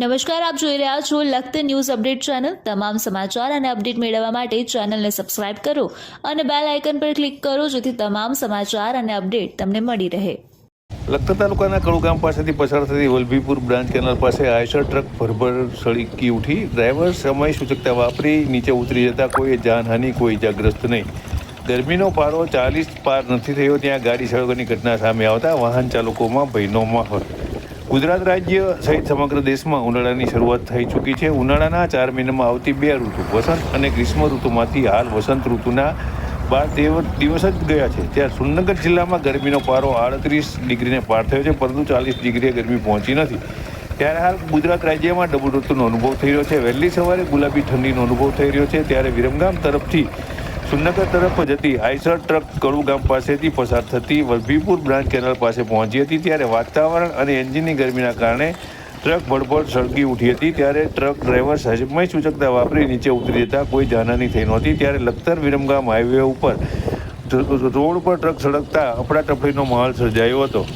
નમસ્કાર, આપ જોઈ રહ્યા છો લખત ન્યૂઝ અપડેટ ચેનલ. તમામ સમાચાર અને અપડેટ મેળવવા માટે ચેનલને સબસ્ક્રાઇબ કરો અને બેલ આઇકન પર ક્લિક કરો જેથી તમામ સમાચાર અને અપડેટ તમને મળી રહે. લખતર તાલુકાના કડુ ગામ પાસેથી પસાર થતી વલભીપુર બ્રાન્ચ કેનાલ પાસે આયસર ટ્રક ભરભર સળકી ઉઠી. ડ્રાઈવર સમય સૂચકતા વાપરી નીચે ઉતરી જતા કોઈ જાનહાનિ, કોઈ ઇજાગ્રસ્ત નહીં. ગરમીનો પારો ચાલીસ પાર નથી થયો, ત્યાં ગાડી સળગવાની ઘટના સામે આવતા વાહન ચાલકોમાં ભયનો માહોલ. ગુજરાત રાજ્ય સહિત સમગ્ર દેશમાં ઉનાળાની શરૂઆત થઈ ચૂકી છે. ઉનાળાના ચાર મહિનામાં આવતી બે ઋતુ, વસંત અને ગ્રીષ્મ ઋતુમાંથી હાલ વસંત ઋતુના બાર દિવસ જ ગયા છે. ત્યાં સુરનગર જિલ્લામાં ગરમીનો પારો આડત્રીસ ડિગ્રીને પાર થયો છે, પરંતુ ચાલીસ ડિગ્રીએ ગરમી પહોંચી નથી. ત્યારે હાલ ગુજરાત રાજ્યમાં ડબલ ઋતુનો અનુભવ થઈ રહ્યો છે. વહેલી સવારે ગુલાબી ઠંડીનો અનુભવ થઈ રહ્યો છે. ત્યારે વિરમગામ તરફથી સુરનગર તરફ જતી આઈસર ટ્રક કડુ ગામ પાસેથી પસાર થતી વલભીપુર બ્રાન્ચ કેનાલ પાસે પહોંચી હતી. ત્યારે વાતાવરણ અને એન્જિનની ગરમીના કારણે ટ્રક ભડભડ સળગી ઉઠી હતી. ત્યારે ટ્રક ડ્રાઈવર સમય સૂચકતા વાપરી નીચે ઉતરી જતા કોઈ જાનહાની થઈ નહોતી. ત્યારે લખતર વિરમગામ હાઈવે ઉપર રોડ પર ટ્રક સળગતા અફડાતફડીનો માહોલ સર્જાયો હતો.